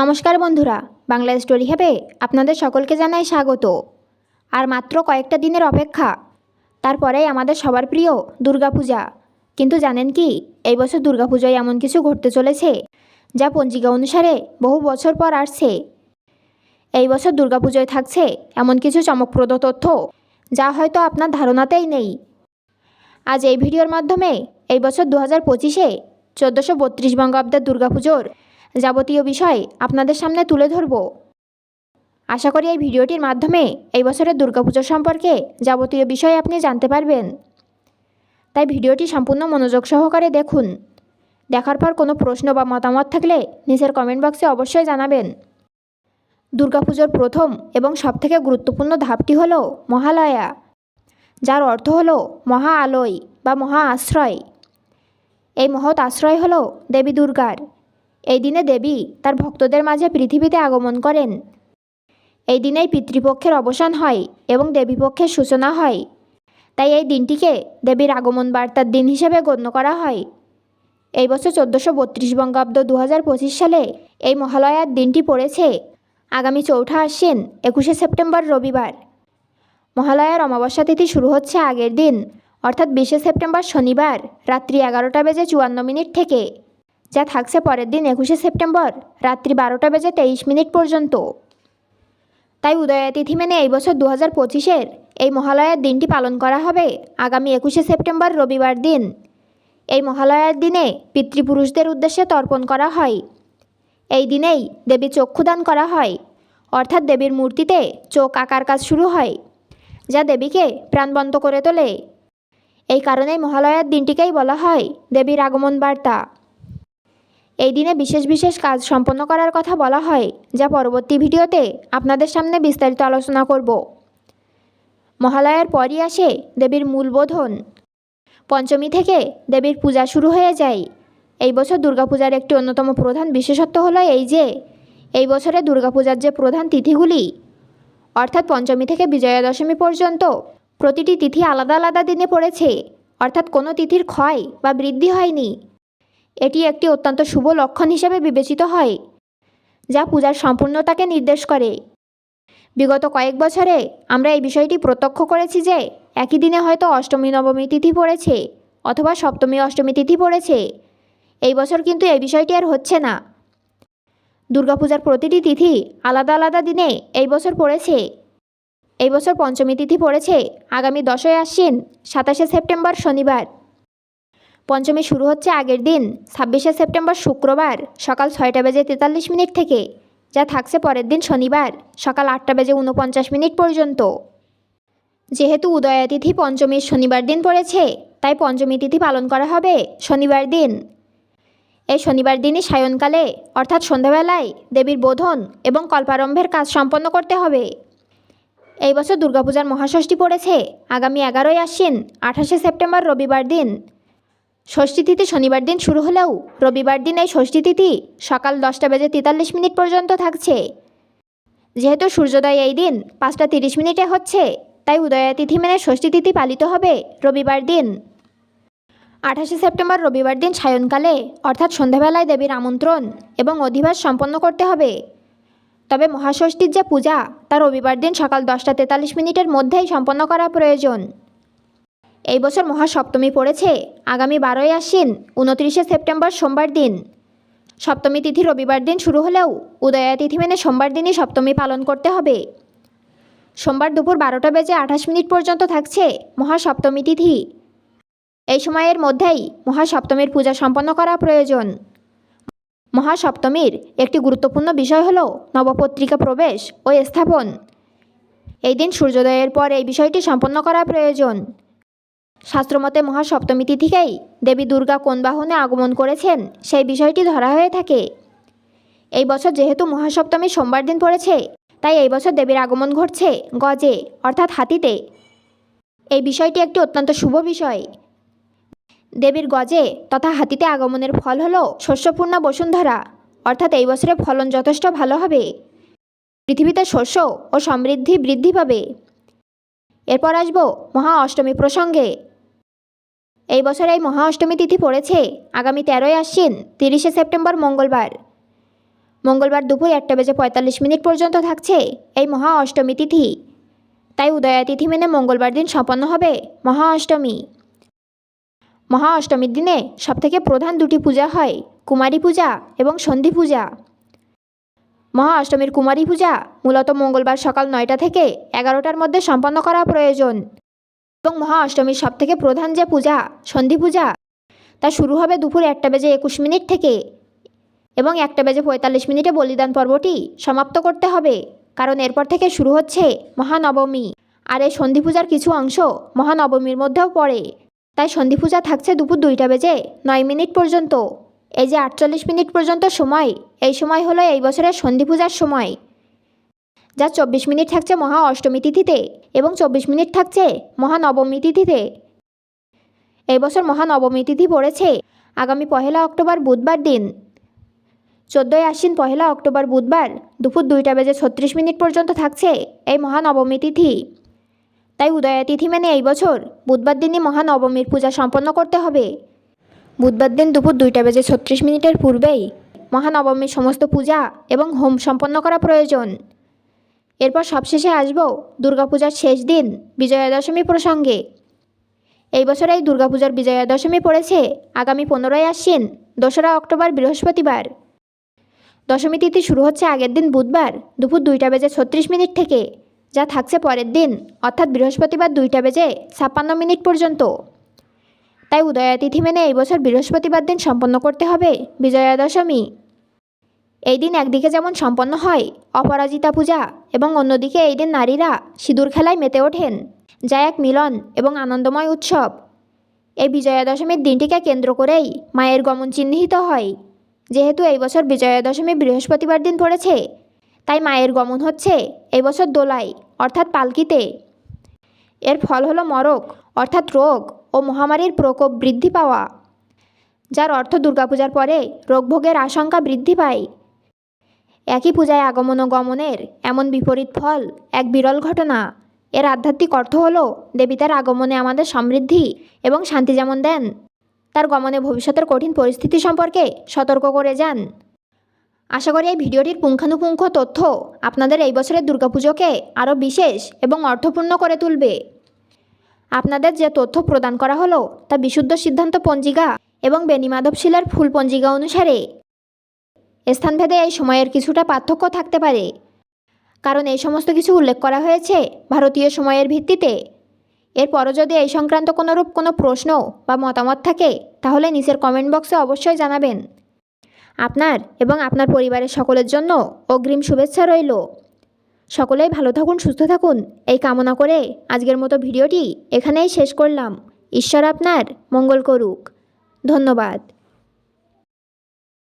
নমস্কার বন্ধুরা, বাংলা স্টোরি হ্যাবে আপনাদের সকলকে জানাই স্বাগত। আর মাত্র কয়েকটা দিনের অপেক্ষা, তারপরেই আমাদের সবার প্রিয় দুর্গাপূজা। কিন্তু জানেন কি, এই বছর দুর্গাপূজায় এমন কিছু ঘটতে চলেছে, যা পঞ্জিকা অনুসারে বহু বছর পর আসছে। এই বছর দুর্গাপুজোয় থাকছে এমন কিছু চমকপ্রদ তথ্য, যা হয়তো আপনার ধারণাতেই নেই। আজ এই ভিডিওর মাধ্যমে এই বছর দু হাজার পঁচিশে চোদ্দোশো বত্রিশ বঙ্গাব্দের দুর্গাপুজোর যাবতীয় বিষয় আপনাদের সামনে তুলে ধরব। আশা করি এই ভিডিওটির মাধ্যমে এই বছরের দুর্গাপুজো সম্পর্কে যাবতীয় বিষয় আপনি জানতে পারবেন। তাই ভিডিওটি সম্পূর্ণ মনোযোগ সহকারে দেখুন। দেখার পর কোনো প্রশ্ন বা মতামত থাকলে নিচের কমেন্ট বক্সে অবশ্যই জানাবেন। দুর্গাপুজোর প্রথম এবং সবথেকে গুরুত্বপূর্ণ ধাপটি হল মহালয়া, যার অর্থ হল মহা আলোয় বা মহা আশ্রয়। এই মহৎ আশ্রয় হল দেবী দুর্গার। এই দিনে দেবী তার ভক্তদের মাঝে পৃথিবীতে আগমন করেন। এই দিনেই পিতৃপক্ষের অবসান হয় এবং দেবীপক্ষের সূচনা হয়। তাই এই দিনটিকে দেবীর আগমন বার্তার দিন হিসেবে গণ্য করা হয়। এই বছর চোদ্দোশো বত্রিশ বঙ্গাব্দ দু হাজার পঁচিশ সালে এই মহালয়ার দিনটি পড়েছে। আগামী চৌঠা আশ্বিন একুশে সেপ্টেম্বর রবিবার। মহালয়ার অমাবস্যা তিথি শুরু হচ্ছে আগের দিন, অর্থাৎ বিশে সেপ্টেম্বর শনিবার, রাত্রি এগারোটা বেজে চুয়ান্ন মিনিট থেকে। যা থাকছে পরের দিন একুশে সেপ্টেম্বর, রাত্রি বারোটা বেজে তেইশ মিনিট পর্যন্ত। তাই উদয়া তিথি মেনে এই বছর দু হাজার পঁচিশের এই মহালয়ার দিনটি পালন করা হবে আগামী একুশে সেপ্টেম্বর, রবিবার দিন। এই মহালয়ার দিনে পিতৃপুরুষদের উদ্দেশ্যে তর্পণ করা হয়। এই দিনেই দেবী চক্ষুদান করা হয়, অর্থাৎ দেবীর মূর্তিতে চোখ আঁকার কাজ শুরু হয়, যা দেবীকে প্রাণবন্ত করে তোলে। এই কারণেই মহালয়ার দিনটিকেই বলা হয় দেবীর আগমন বার্তা। এই দিনে বিশেষ বিশেষ কাজ সম্পন্ন করার কথা বলা হয়, যা পরবর্তী ভিডিওতে আপনাদের সামনে বিস্তারিত আলোচনা করব। মহালয়ার পরই আসে দেবীর মূল বোধন। পঞ্চমী থেকে দেবীর পূজা শুরু হয়ে যায়। এই বছর দুর্গাপূজার একটি অন্যতম প্রধান বিশেষত্ব হলো এই যে, এই বছরে দুর্গাপূজার যে প্রধান তিথিগুলি, অর্থাৎ পঞ্চমী থেকে বিজয়া দশমী পর্যন্ত প্রতিটি তিথি আলাদা আলাদা দিনে পড়েছে, অর্থাৎ কোনো তিথির ক্ষয় বা বৃদ্ধি হয়নি। এটি একটি অত্যন্ত শুভ লক্ষণ হিসেবে বিবেচিত হয়, যা পূজার সম্পূর্ণতাকে নির্দেশ করে। বিগত কয়েক বছরে আমরা এই বিষয়টি প্রত্যক্ষ করেছি যে, একই দিনে হয়তো অষ্টমী, নবমী তিথি পড়েছে অথবা সপ্তমী, অষ্টমী তিথি পড়েছে। এই বছর কিন্তু এই বিষয়টি আর হচ্ছে না। দুর্গাপূজার প্রতিটি তিথি আলাদা আলাদা দিনে এই বছর পড়েছে। এই বছর পঞ্চমী তিথি পড়েছে আগামী দশই আশ্বিন, সাতাশে সেপ্টেম্বর শনিবার। পঞ্চমী শুরু হচ্ছে আগের দিন, ছাব্বিশে সেপ্টেম্বর শুক্রবার, সকাল ছয়টা বেজে তেতাল্লিশ মিনিট থেকে, যা থাকছে পরের দিন শনিবার, সকাল আটটা বেজে উনপঞ্চাশ মিনিট পর্যন্ত। যেহেতু উদয়া তিথি পঞ্চমীর শনিবার দিন পড়েছে, তাই পঞ্চমী তিথি পালন করা হবে শনিবার দিন। এই শনিবার দিনই সায়নকালে, অর্থাৎ সন্ধ্যাবেলায়, দেবীর বোধন এবং কল্পারম্ভের কাজ সম্পন্ন করতে হবে। এই বছর দুর্গাপূজার মহাষষ্ঠী পড়েছে। আগামী এগারোই আশ্বিন, আঠাশে সেপ্টেম্বর রবিবার দিন। ষষ্ঠী তিথি শনিবার দিন শুরু হলেও রবিবার দিন এই ষষ্ঠী তিথি সকাল দশটা বেজে তেতাল্লিশ মিনিট পর্যন্ত থাকছে। যেহেতু সূর্যোদয় এই দিন পাঁচটা তিরিশ মিনিটে হচ্ছে, তাই উদয়া তিথি মেনে ষষ্ঠী তিথি পালিত হবে রবিবার দিন। আঠাশে সেপ্টেম্বর রবিবার দিন সায়নকালে, অর্থাৎ সন্ধ্যাবেলায় দেবীর আমন্ত্রণ এবং অধিবাস সম্পন্ন করতে হবে। তবে মহাষষ্ঠীর যে পূজা, তা রবিবার দিন সকাল দশটা তেতাল্লিশ মিনিটের মধ্যেই সম্পন্ন করা প্রয়োজন। এই বছর মহাসপ্তমী পড়েছে। আগামী বারোই আশ্বিন, উনত্রিশে সেপ্টেম্বর সোমবার দিন। সপ্তমী তিথি রবিবার দিন শুরু হলেও উদয়া তিথি মেনে সোমবার দিনই সপ্তমী পালন করতে হবে। সোমবার দুপুর বারোটা বেজে আঠাশ মিনিট পর্যন্ত থাকছে মহাসপ্তমী তিথি। এই সময়ের মধ্যেই মহাসপ্তমীর পূজা সম্পন্ন করা প্রয়োজন। মহাসপ্তমীর একটি গুরুত্বপূর্ণ বিষয় হল নবপত্রিকা প্রবেশ ও স্থাপন। এই দিন সূর্যোদয়ের পর এই বিষয়টি সম্পন্ন করা প্রয়োজন। শাস্ত্রমতে মহাসপ্তমী তিথিকেই দেবী দুর্গা কোন বাহনে আগমন করেছেন সেই বিষয়টি ধরা হয়ে থাকে। এই বছর যেহেতু মহাসপ্তমী সোমবার দিন পড়েছে, তাই এই বছর দেবীর আগমন ঘটছে গজে, অর্থাৎ হাতিতে। এই বিষয়টি একটি অত্যন্ত শুভ বিষয়। দেবীর গজে তথা হাতিতে আগমনের ফল হল শস্যপূর্ণা বসুন্ধরা, অর্থাৎ এই বছরে ফলন যথেষ্ট ভালো হবে। পৃথিবীতে শস্য ও সমৃদ্ধি বৃদ্ধি পাবে। এরপর আসব মহা অষ্টমী প্রসঙ্গে। এই বছর এই মহা অষ্টমী তিথি পড়েছে। আগামী তেরোই আশ্বিন, তিরিশে সেপ্টেম্বর, মঙ্গলবার। মঙ্গলবার দুপুর একটা বেজে পঁয়তাল্লিশ মিনিট পর্যন্ত থাকছে এই মহা অষ্টমী তিথি। তাই উদয়া তিথি মেনে মঙ্গলবার দিন সম্পন্ন হবে মহা অষ্টমী মহা অষ্টমীর দিনে সবথেকে প্রধান দুটি পূজা হয়, কুমারী পূজা এবং সন্ধি পূজা। মহা অষ্টমীর কুমারী পূজা মূলত মঙ্গলবার সকাল নয়টা থেকে এগারোটার মধ্যে সম্পন্ন করা প্রয়োজন। এবং মহা অষ্টমীর সবথেকে প্রধান যে পূজা, সন্ধি পূজা, তা শুরু হবে দুপুর একটা বেজে একুশ মিনিট থেকে এবং একটা বেজে পঁয়তাল্লিশ মিনিটে বলিদান পর্বটি সমাপ্ত করতে হবে। কারণ এরপর থেকে শুরু হচ্ছে মহানবমী। আর এই সন্ধি পূজার কিছু অংশ মহানবমীর মধ্যেও পড়ে। তাই সন্ধি পূজা থাকছে দুপুর দুইটা বেজে নয় মিনিট পর্যন্ত। এই যে আটচল্লিশ মিনিট পর্যন্ত সময়, এই সময় হলো এই বছরের সন্ধি পূজার সময়। যা চব্বিশ মিনিট থাকছে মহা অষ্টমী তিথিতে এবং চব্বিশ মিনিট থাকছে মহানবমী তিথিতে। এই বছর মহানবমী তিথি পড়েছে আগামী পহেলা অক্টোবর বুধবার দিন। চোদ্দোই আশ্বিন পহেলা অক্টোবর বুধবার দুপুর দুইটা বেজে ছত্রিশ মিনিট পর্যন্ত থাকছে এই মহানবমী তিথি। তাই উদয়া তিথি মেনে এই বছর বুধবার দিনই মহানবমীর পূজা সম্পন্ন করতে হবে। বুধবার দিন দুপুর দুইটা বেজে ছত্রিশ মিনিটের পূর্বেই মহানবমীর সমস্ত পূজা এবং হোম সম্পন্ন করা প্রয়োজন। এরপর সবশেষে আসব দুর্গাপূজার শেষ দিন বিজয়া দশমী প্রসঙ্গে। এই বছর এই দুর্গাপূজার বিজয়া দশমী পড়েছে আগামী পনেরোই আশ্বিন, দোসরা অক্টোবর, বৃহস্পতিবার। দশমী তিথি শুরু হচ্ছে আগের দিন বুধবার, দুপুর দুইটা বেজে ছত্রিশ মিনিট থেকে, যা থাকছে পরের দিন, অর্থাৎ বৃহস্পতিবার দুইটা বেজে ছাপ্পান্ন মিনিট পর্যন্ত। তাই উদয়া তিথি মেনে এই বছর বৃহস্পতিবার দিন সম্পন্ন করতে হবে বিজয়া দশমী এই দিন একদিকে যেমন সম্পন্ন হয় অপরাজিতা পূজা এবং অন্যদিকে এই দিন নারীরা সিঁদুর খেলায় মেতে ওঠেন, যা এক মিলন এবং আনন্দময় উৎসব। এই বিজয়া দশমীর দিনটিকে কেন্দ্র করেই মায়ের গমন চিহ্নিত হয়। যেহেতু এই বছর বিজয়া দশমী বৃহস্পতিবার দিন পড়েছে, তাই মায়ের গমন হচ্ছে এই বছর দোলাই, অর্থাৎ পালকিতে। এর ফল হলো মরক, অর্থাৎ রোগ ও মহামারীর প্রকোপ বৃদ্ধি পাওয়া, যার অর্থ দুর্গাপূজার পরে রোগভোগের আশঙ্কা বৃদ্ধি পায়। একই পূজায় আগমন ও গমনের এমন বিপরীত ফল, এক বিরল ঘটনা। এর আধ্যাত্মিক অর্থ হলো, দেবী তার আগমনে আমাদের সমৃদ্ধি এবং শান্তি যেমন দেন, তার গমনে ভবিষ্যতের কঠিন পরিস্থিতি সম্পর্কে সতর্ক করে যান। আশা করি এই ভিডিওটির পুঙ্খানুপুঙ্খ তথ্য আপনাদের এই বছরের দুর্গাপুজোকে আরও বিশেষ এবং অর্থপূর্ণ করে তুলবে। আপনাদের যে তথ্য প্রদান করা হলো, তা বিশুদ্ধ সিদ্ধান্ত পঞ্জিকা এবং বেনিমাধব শিলের ফুল পঞ্জিকা অনুসারে স্থানভেদে এই সময়ের কিছুটা পার্থক্য থাকতে পারে। কারণ এই সমস্ত কিছু উল্লেখ করা হয়েছে ভারতীয় সময়ের ভিত্তিতে। এরপরও যদি এই সংক্রান্ত কোনোরূপ কোনো প্রশ্ন বা মতামত থাকে, তাহলে নিচের কমেন্ট বক্সে অবশ্যই জানাবেন। আপনার এবং আপনার পরিবারের সকলের জন্য অগ্রিম শুভেচ্ছা রইল। সকলেই ভালো থাকুন, সুস্থ থাকুন। এই কামনা করে আজকের মতো ভিডিওটি এখানেই শেষ করলাম। ঈশ্বর আপনার, মঙ্গল করুক। ধন্যবাদ।